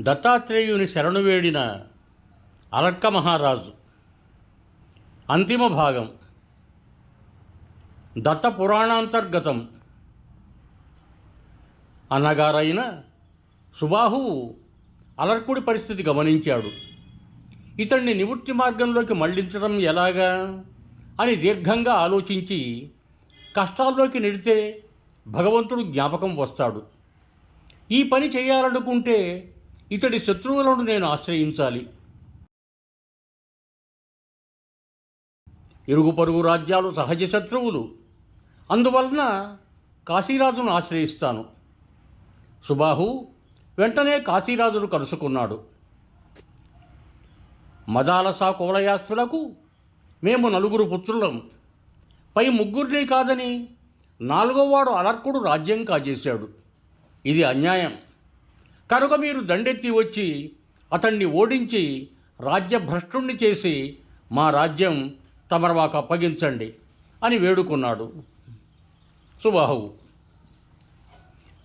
దత్తాత్రేయుని శరణు వేడిన అలక్క మహారాజు. అంతిమ భాగం. దత్త పురాణాంతర్గతం. అన్నగారైన సుబాహువు అలర్కుడి పరిస్థితి గమనించాడు. ఇతన్ని నివృత్తి మార్గంలోకి మళ్ళించడం ఎలాగా? అని దీర్ఘంగా ఆలోచించి కష్టాల్లోకి నిడితే భగవంతుడు జ్ఞాపకం వస్తాడు. ఈ పని చేయాలనుకుంటే ఇతడి శత్రువులను నేను ఆశ్రయించాలి. ఇరుగు పొరుగు రాజ్యాలు సహజ శత్రువులు. అందువలన కాశీరాజును ఆశ్రయిస్తాను. సుబాహు వెంటనే కాశీరాజును కలుసుకున్నాడు. మదాలసా కోలయాత్రులకు మేము నలుగురు పుత్రులం. పై ముగ్గురిని కాదని నాలుగోవాడు అలర్కుడు రాజ్యం కాజేశాడు. ఇది అన్యాయం. కనుక మీరు దండెత్తి వచ్చి అతన్ని ఓడించి రాజ్యభ్రష్టుణ్ణి చేసి మా రాజ్యం తమరు మాకు అప్పగించండి అని వేడుకున్నాడు. సుబాహువు.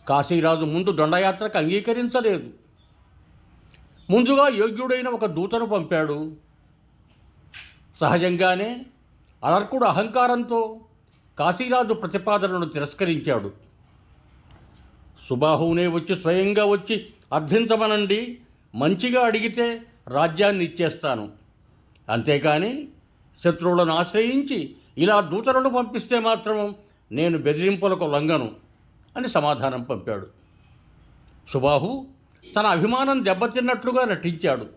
కాశీరాజు ముందు దండయాత్రకు అంగీకరించలేదు. ముందుగా యోగ్యుడైన ఒక దూతను పంపాడు. సహజంగానే అలర్కుడు అహంకారంతో కాశీరాజు ప్రతిపాదనను తిరస్కరించాడు. సుబాహువునే వచ్చి స్వయంగా వచ్చి అర్థించమనండి. మంచిగా అడిగితే రాజ్యాన్ని ఇచ్చేస్తాను. అంతేకాని శత్రువులను ఆశ్రయించి ఇలా దూతలను పంపిస్తే మాత్రం నేను బెదిరింపులకు లొంగను అని సమాధానం పంపాడు. సుబాహు తన అభిమానం దెబ్బతిన్నట్లుగా నటించాడు.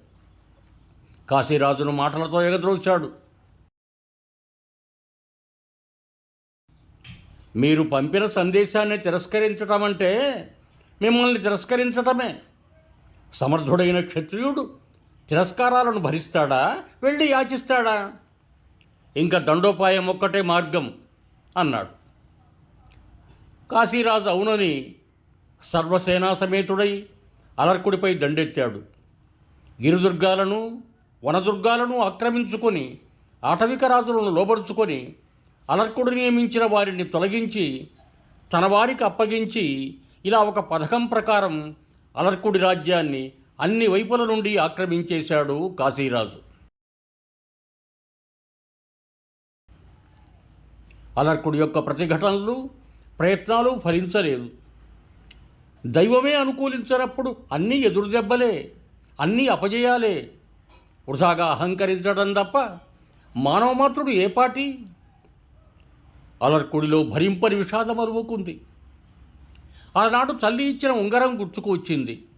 కాశీరాజును మాటలతో ఎగద్రోశాడు. మీరు పంపిన సందేశాన్ని తిరస్కరించటం అంటే మిమ్మల్ని తిరస్కరించటమే. సమర్థుడైన క్షత్రియుడు తిరస్కారాలను భరిస్తాడా? వెళ్ళి యాచిస్తాడా? ఇంకా దండోపాయం ఒక్కటే మార్గం అన్నాడు. కాశీరాజు అవునని సర్వసేనా సమేతుడై అలర్కుడిపై దండెత్తాడు. గిరిదుర్గాలను వనదుర్గాలను ఆక్రమించుకొని ఆటవిక రాజులను లోబరుచుకొని అలర్కుడు నియమించిన వారిని తొలగించి తన వారికి అప్పగించి ఇలా ఒక పథకం ప్రకారం అలర్కుడి రాజ్యాన్ని అన్ని వైపుల నుండి ఆక్రమించేశాడు కాశీరాజు. అలర్కుడి యొక్క ప్రతిఘటనలు ప్రయత్నాలు ఫలించలేదు. దైవమే అనుకూలించినప్పుడు అన్నీ ఎదురుదెబ్బలే అన్నీ అపజయాలే. వృధాగా అహంకరించడం తప్ప మానవమాత్రుడు ఏ పాటి? అలర్కుడిలో భరింపని విషాదం అరువుకుంది. ఆనాడు తల్లి ఇచ్చిన ఉంగరం గుర్తుకు వచ్చింది.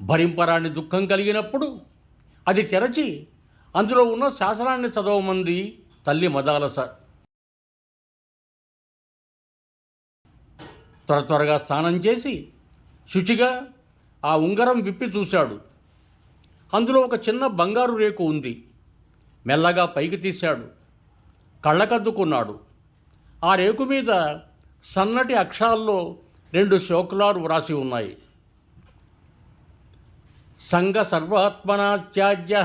భరింపరాని దుఃఖం కలిగినప్పుడు అది తెరచి అందులో ఉన్న శాసనాన్ని చదవమంది తల్లి మదాలస త్వర త్వరగా స్నానం చేసి శుచిగా ఆ ఉంగరం విప్పి చూశాడు. అందులో ఒక చిన్న బంగారు రేకు ఉంది. మెల్లగా పైకి తీశాడు. కళ్ళకద్దుకున్నాడు. ఆ రేకు మీద సన్నటి అక్షరాల్లో రెండు శ్లోకులాలు వ్రాసి ఉన్నాయి సంగ సర్వాత్మనాత్యాజ్య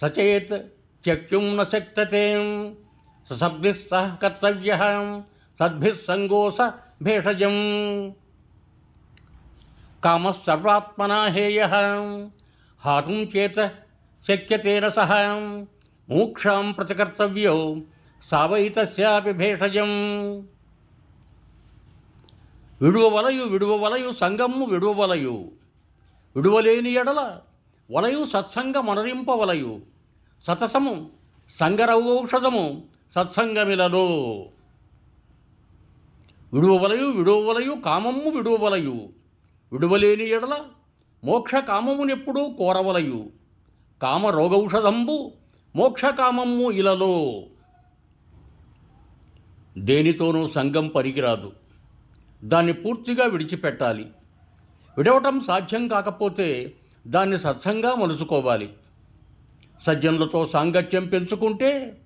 సచేత్ త్యక్తుం న శక్తతే సశబ్ది సహ కర్తవ్య సద్భిస్సంగోస భేషజం కామ సర్వాత్మనా హేయ హాతుం చేత శక్యతేన సహ మోక్షాం ప్రతికర్తవ్యో సావైతస్యాపి భేషజం విడువవలయు విడువవలయు సంగమ్ము విడువవలయు. విడువలేని ఎడల వలయు సత్సంగ మనరింపవలయు. సతసము సంగరౌషధము సత్సంగమిలలో విడువవలయు విడువవలయు కామమ్ము విడువవలయు. విడువలేని ఎడల మోక్ష కామమునెప్పుడూ కోరవలయు. కామ రోగౌషధంబు మోక్షకామమ్ము ఇలలో దేనితోనూ సంఘం పనికిరాదు దాన్ని పూర్తిగా విడిచిపెట్టాలి. విడవటం సాధ్యం కాకపోతే దాన్ని సత్సంగా మలుచుకోవాలి. సజ్జనులతో సాంగత్యం పెంచుకుంటే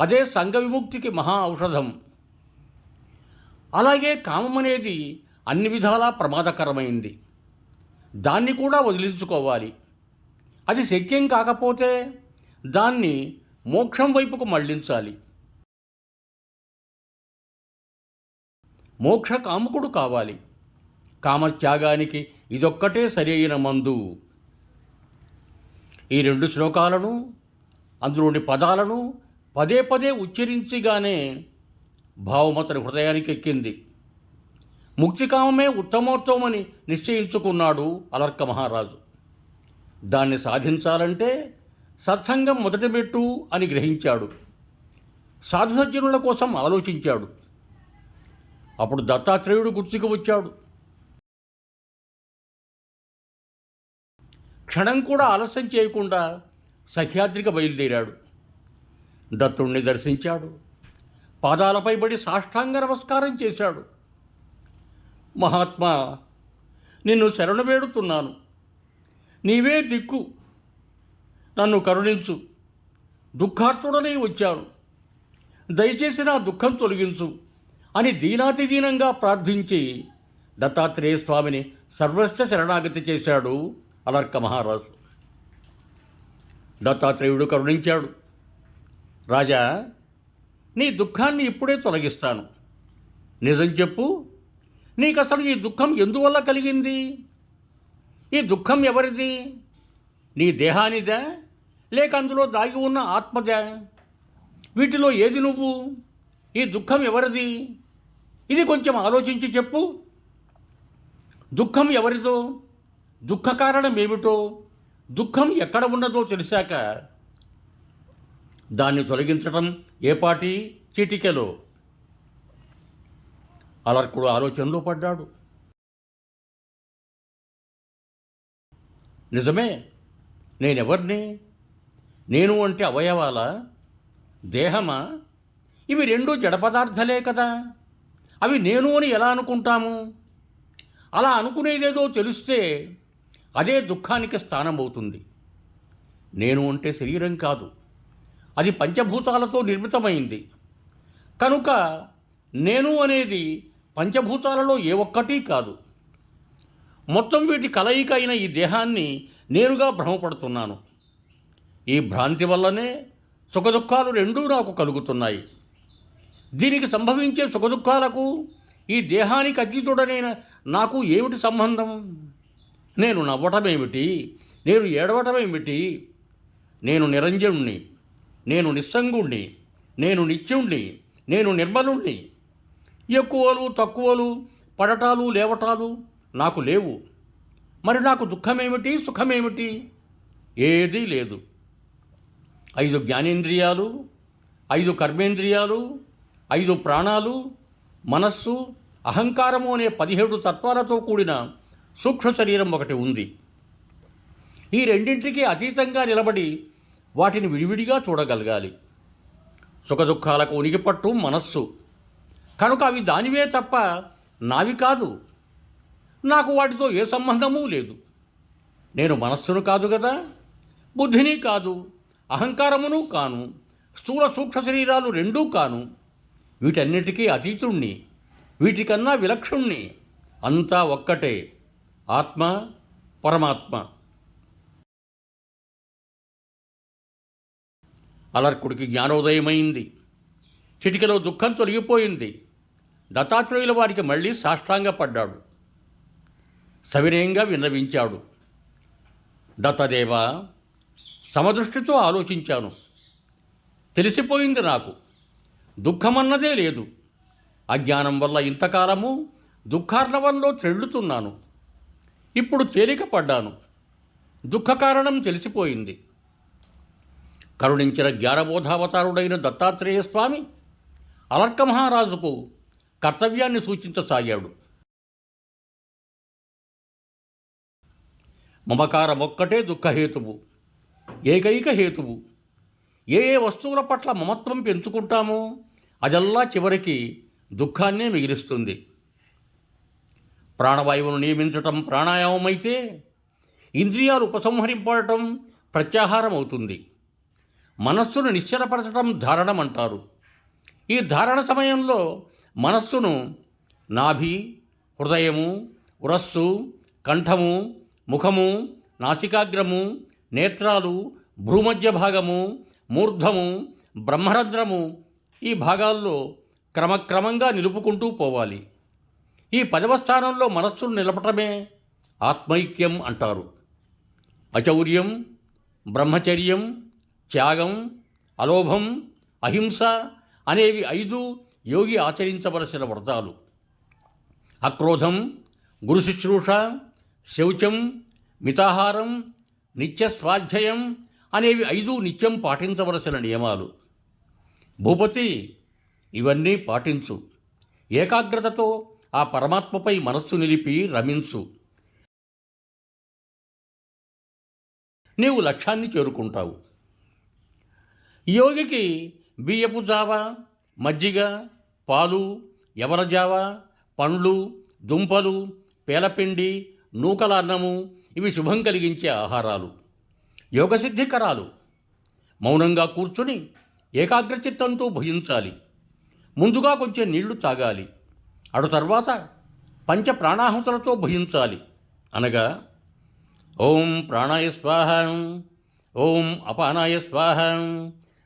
అదే సంఘ విముక్తికి మహా ఔషధం. అలాగే కామం అనేది అన్ని విధాలా ప్రమాదకరమైంది. దాన్ని కూడా వదిలించుకోవాలి. అది శక్యం కాకపోతే దాన్ని మోక్షం వైపుకు మళ్ళించాలి మోక్ష కాముకుడు కావాలి. కామత్యాగానికి ఇదొక్కటే సరి అయిన మందు. ఈ రెండు శ్లోకాలను అందులోని పదాలను పదే పదే ఉచ్చరించిగానే భావమతని హృదయానికి ఎక్కింది. ముక్తికామమే ఉత్తమోత్తమని నిశ్చయించుకున్నాడు అలర్క మహారాజు. దాన్ని సాధించాలంటే సత్సంగం మొదటి మెట్టు అని గ్రహించాడు. సాధుసజ్జనుల కోసం ఆలోచించాడు. అప్పుడు దత్తాత్రేయుడు గుర్తుకు వచ్చాడు. క్షణం కూడా ఆలస్యం చేయకుండా సహ్యాద్రికి బయలుదేరాడు. దత్తుణ్ణి దర్శించాడు. పాదాలపై పడి సాష్టాంగ నమస్కారం చేశాడు. మహాత్మా నిన్ను శరణు వేడుతున్నాను. నీవే దిక్కు. నన్ను కరుణించు. దుఃఖార్తుడనే వచ్చాను. దయచేసి నా దుఃఖం తొలగించు. అని దీనాతిదీనంగా ప్రార్థించి దత్తాత్రేయ స్వామిని సర్వస్వ శరణాగతి చేశాడు అలర్క మహారాజు. దత్తాత్రేయుడు కరుణించాడు. రాజా నీ దుఃఖాన్ని ఇప్పుడే తొలగిస్తాను. నిజం చెప్పు నీకు అసలు ఈ దుఃఖం ఎందువల్ల కలిగింది? ఈ దుఃఖం ఎవరిది? నీ దేహానిదా? లేక అందులో దాగి ఉన్న ఆత్మదా? వీటిలో ఏది నువ్వు? ఈ దుఃఖం ఎవరిది? ఇది కొంచెం ఆలోచించి చెప్పు. దుఃఖం ఎవరిదో దుఃఖ కారణం ఏమిటో దుఃఖం ఎక్కడ ఉన్నదో తెలిసాక దాన్ని తొలగించటం ఏపాటి చిటికెలో? అలర్కుడు ఆలోచనలో పడ్డాడు. నిజమే నేనెవరిని? నేను అంటే అవయవాల? దేహమా? ఇవి రెండు జడ పదార్థాలే కదా. అవి నేను అని ఎలా అనుకుంటాము? అలా అనుకునేదేదో తెలిస్తే అదే దుఃఖానికి స్థానం అవుతుంది నేను అంటే శరీరం కాదు. అది పంచభూతాలతో నిర్మితమైంది. కనుక నేను అనేది పంచభూతాలలో ఏ ఒక్కటి కాదు. మొత్తం వీటి కలయిక అయిన ఈ దేహాన్ని నేరుగా భ్రమపడుతున్నాను. ఈ భ్రాంతి వల్లనే సుఖదుఖాలు రెండూ నాకు కలుగుతున్నాయి. దీనికి సంభవించే సుఖదుఖాలకు ఈ దేహానికి అతీతుడనైన నాకు ఏమిటి సంబంధం? నేను నవ్వటమేమిటి? నేను ఏడవటమేమిటి? నేను నిరంజనుణ్ణి నేను నిస్సంగుణ్ణి నేను నిత్యుణ్ణి నేను నిర్మలుణ్ణి. ఎక్కువలు తక్కువలు పడటాలు లేవటాలు నాకు లేవు. మరి నాకు దుఃఖమేమిటి సుఖమేమిటి? ఏదీ లేదు. ఐదు జ్ఞానేంద్రియాలు ఐదు కర్మేంద్రియాలు ఐదు ప్రాణాలు మనస్సు అహంకారము అనే పదిహేడు తత్వాలతో కూడిన సూక్ష్మ శరీరం ఒకటి ఉంది. ఈ రెండింటికి అతీతంగా నిలబడి వాటిని విడివిడిగా చూడగలగాలి. సుఖదుఖాలకు ఉనికిపట్టు మనస్సు. కనుక అవి దానివే తప్ప నావి కాదు. నాకు వాటితో ఏ సంబంధమూ లేదు. నేను మనస్సును కాదు కదా బుద్ధిని కాదు అహంకారమును కాను స్థూల సూక్ష్మ శరీరాలు రెండూ కాను వీటన్నిటికీ అతీతుణ్ణి వీటికన్నా విలక్షుణ్ణి. అంతా ఒక్కటే ఆత్మ పరమాత్మ. అలర్కుడికి జ్ఞానోదయమైంది. చిటికలో దుఃఖం తొలగిపోయింది. దత్తాత్రేయుల వారికి మళ్ళీ సాష్టాంగపడ్డాడు. సవినయంగా విన్నవించాడు. దత్తదేవ సమదృష్టితో ఆలోచించాను. తెలిసిపోయింది నాకు. దుఃఖమన్నదే లేదు. అజ్ఞానం వల్ల ఇంతకాలము దుఃఖార్ణవంలో చెల్లుతున్నాను ఇప్పుడు తేలిక పడ్డాను దుఃఖ కారణం తెలిసిపోయింది. కరుణించిన జ్ఞానబోధావతారుడైన దత్తాత్రేయ స్వామి అలర్క మహారాజుకు కర్తవ్యాన్ని సూచించసాగాడు. మమకారమొక్కటే దుఃఖహేతువు. ఏకైక హేతువు. ఏ ఏ వస్తువుల పట్ల మమత్వం పెంచుకుంటామో అదల్లా చివరికి దుఃఖాన్నే మిగిలిస్తుంది. ప్రాణవాయువును నియమించటం ప్రాణాయామం అయితే ఇంద్రియాలు ఉపసంహరింపడటం ప్రత్యాహారం అవుతుంది మనస్సును నిశ్చలపరచడం ధారణం అంటారు ఈ ధారణ సమయంలో మనస్సును నాభి హృదయము ఉరస్సు కంఠము ముఖము నాసికాగ్రము నేత్రాలు భ్రూమధ్య భాగము మూర్ధము బ్రహ్మరంధ్రము ఈ భాగాల్లో క్రమక్రమంగా నిలుపుకుంటూ పోవాలి. ఈ పదవ స్థానంలో మనస్సును నిలపటమే ఆత్మైక్యం అంటారు. అచౌర్యం బ్రహ్మచర్యం త్యాగం అలోభం అహింస అనేవి ఐదు యోగి ఆచరించవలసిన వ్రతాలు. అక్రోధం గురు శుశ్రూష శౌచం మితాహారం నిత్య స్వాధ్యాయం అనేవి ఐదు నిత్యం పాటించవలసిన నియమాలు. భూపతి ఇవన్నీ పాటించు. ఏకాగ్రతతో ఆ పరమాత్మపై మనస్సు నిలిపి రమించు. నీవు లక్ష్యాన్ని చేరుకుంటావు. యోగికి బియ్యపు జావ మజ్జిగ పాలు ఎవర జావ పండ్లు దుంపలు పేలపిండి నూకల అన్నము ఇవి శుభం కలిగించే ఆహారాలు. యోగసిద్ధికరాలు మౌనంగా కూర్చుని ఏకాగ్రచిత్తంతో భుజించాలి. ముందుగా కొంచెం నీళ్ళు తాగాలి. అడు తర్వాత పంచ ప్రాణాహుతులతో భుజించాలి. అనగా ఓం ప్రాణాయ స్వాహ ఓం అపానాయ స్వాహ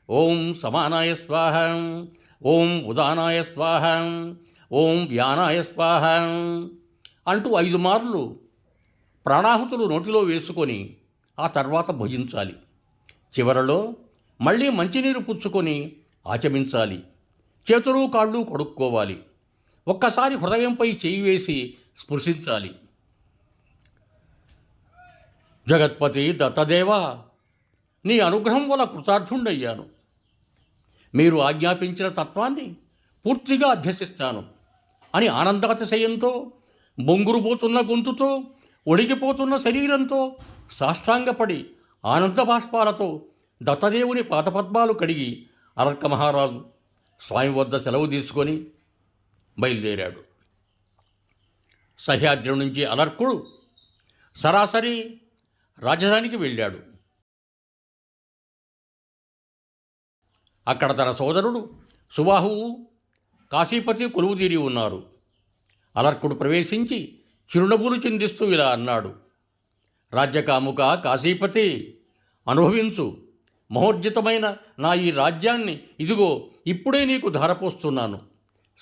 ఓం సమానాయ స్వాహ ఓం ఉదానాయ స్వాహ ఓం వ్యానాయ స్వాహ అంటూ ఐదు మార్లు ప్రాణాహుతులు నోటిలో వేసుకొని ఆ తర్వాత భుజించాలి. చివరలో మళ్ళీ మంచినీరు పుచ్చుకొని ఆచమించాలి. చేతులు కాళ్ళు కడుక్కోవాలి. ఒక్కసారి హృదయంపై చేయి వేసి స్పృశించాలి. జగత్పతి దత్తదేవా నీ అనుగ్రహం వల్ల కృతార్థుండయ్యాను. మీరు ఆజ్ఞాపించిన తత్వాన్ని పూర్తిగా అభ్యసిస్తాను అని ఆనందాతిశయంతో బొంగురుపోతున్న గొంతుతో ఒడిగిపోతున్న శరీరంతో సాష్టాంగపడి ఆనంద బాష్పాలతో దత్తదేవుని పాదపద్మాలు కడిగి అరక్క మహారాజు స్వామి వద్ద సెలవు తీసుకొని బయలుదేరాడు. సహ్యాద్రి నుంచి అలర్కుడు సరాసరి రాజధానికి వెళ్ళాడు. అక్కడ తన సోదరుడు సుబాహువు కాశీపతి కొలువుతీరి ఉన్నారు. అలర్కుడు ప్రవేశించి చిరునవ్వులు చిందిస్తూ ఇలా అన్నాడు. రాజ్యకాముక కాశీపతి అనుభవించు. మహోర్జితమైన నా ఈ రాజ్యాన్ని ఇదిగో ఇప్పుడే నీకు ధారపోస్తున్నాను.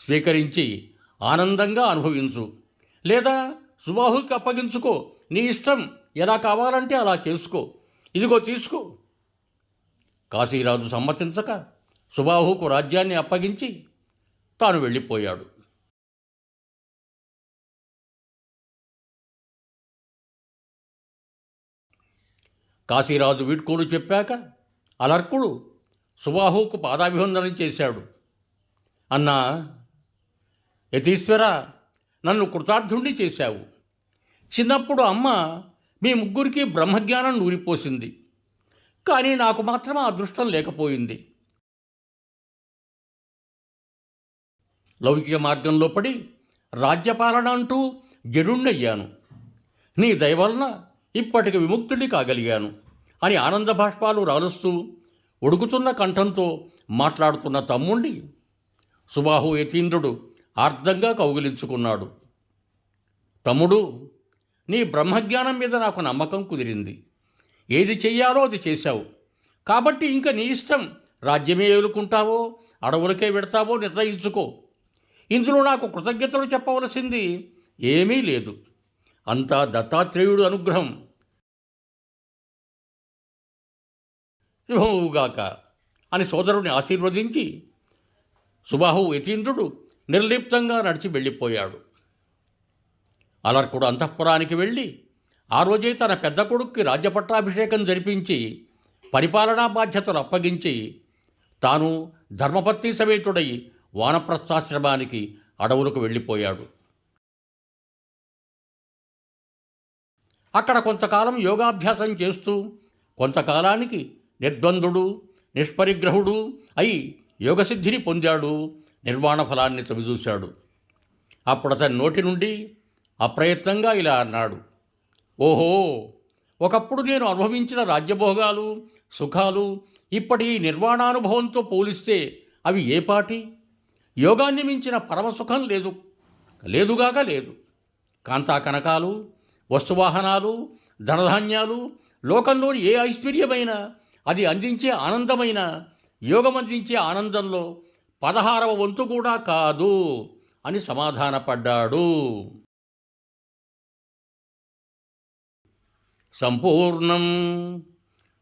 స్వీకరించి ఆనందంగా అనుభవించు. లేదా సుబాహుకి అప్పగించుకో. నీ ఇష్టం ఎలా కావాలంటే అలా చేసుకో. ఇదిగో తీసుకో. కాశీరాజు సమ్మతించక సుబాహుకు రాజ్యాన్ని అప్పగించి తాను వెళ్ళిపోయాడు. కాశీరాజు వీడ్కోలు చెప్పాక అలర్కుడు సుబాహుకు పాదాభివందనం చేశాడు. అన్నా యతీశ్వర నన్ను కృతార్థుణ్ణి చేశావు. చిన్నప్పుడు అమ్మ మీ ముగ్గురికి బ్రహ్మజ్ఞానం నూరిపోసింది. కానీ నాకు మాత్రం ఆ అదృష్టం లేకపోయింది. లౌకిక మార్గంలో పడి రాజ్యపాలన అంటూ జడుణ్ణయ్యాను నీ దయవలన ఇప్పటికి విముక్తుడి కాగలిగాను. అని ఆనంద భాష్పాలు రాలుస్తూ ఉడుకుతున్న కంఠంతో మాట్లాడుతున్న తమ్ముండి సుబాహు యతీంద్రుడు అర్థంగా కౌగిలించుకున్నాడు. తమ్ముడు నీ బ్రహ్మజ్ఞానం మీద నాకు నమ్మకం కుదిరింది. ఏది చెయ్యాలో అది చేశావు. కాబట్టి ఇంకా నీ ఇష్టం రాజ్యమే ఏలుకుంటావో అడవులకే వెడతావో నిర్ణయించుకో. ఇందులో నాకు కృతజ్ఞతలు చెప్పవలసింది ఏమీ లేదు. అంతా దత్తాత్రేయుడు అనుగ్రహం. శుభముగాక అని సోదరుని ఆశీర్వదించి సుబాహు యతీంద్రుడు నిర్లిప్తంగా నడిచి వెళ్ళిపోయాడు. అలర్కుడు అంతఃపురానికి వెళ్ళి ఆ రోజే తన పెద్ద కొడుక్కి రాజ్యపట్టాభిషేకం జరిపించి పరిపాలనా బాధ్యతలు అప్పగించి తాను ధర్మపత్ని సమేతుడై వానప్రస్థాశ్రమానికి అడవులకు వెళ్ళిపోయాడు. అక్కడ కొంతకాలం యోగాభ్యాసం చేస్తూ కొంతకాలానికి నిర్ద్వందుడు నిష్పరిగ్రహుడు అయి యోగసిద్ధిని పొందాడు నిర్వాణ ఫలాన్ని చవిచూశాడు అప్పుడు అతని నోటి నుండి అప్రయత్నంగా ఇలా అన్నాడు. ఓహో ఒకప్పుడు నేను అనుభవించిన రాజ్యభోగాలు సుఖాలు ఇప్పటి నిర్వాణానుభవంతో పోలిస్తే అవి ఏపాటి యోగాన్ని మించిన పరమసుఖం లేదు లేదుగాక లేదు. కాంతా కనకాలు వస్తువాహనాలు ధనధాన్యాలు లోకంలోని ఏ ఐశ్వర్యమైనా అది అందించే ఆనందమైన యోగం అందించే ఆనందంలో పదహారవ వంతు కూడా కాదు అని సమాధానపడ్డాడు. సంపూర్ణం.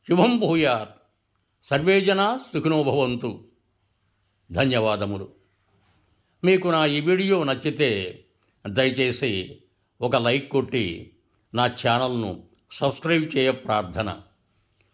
శుభం భూయాత్. సర్వే జనా సుఖినోభవంతు ధన్యవాదములు. మీకు నా ఈ వీడియో నచ్చితే దయచేసి ఒక లైక్ కొట్టి నా ఛానల్ను సబ్స్క్రైబ్ చేయ ప్రార్థన.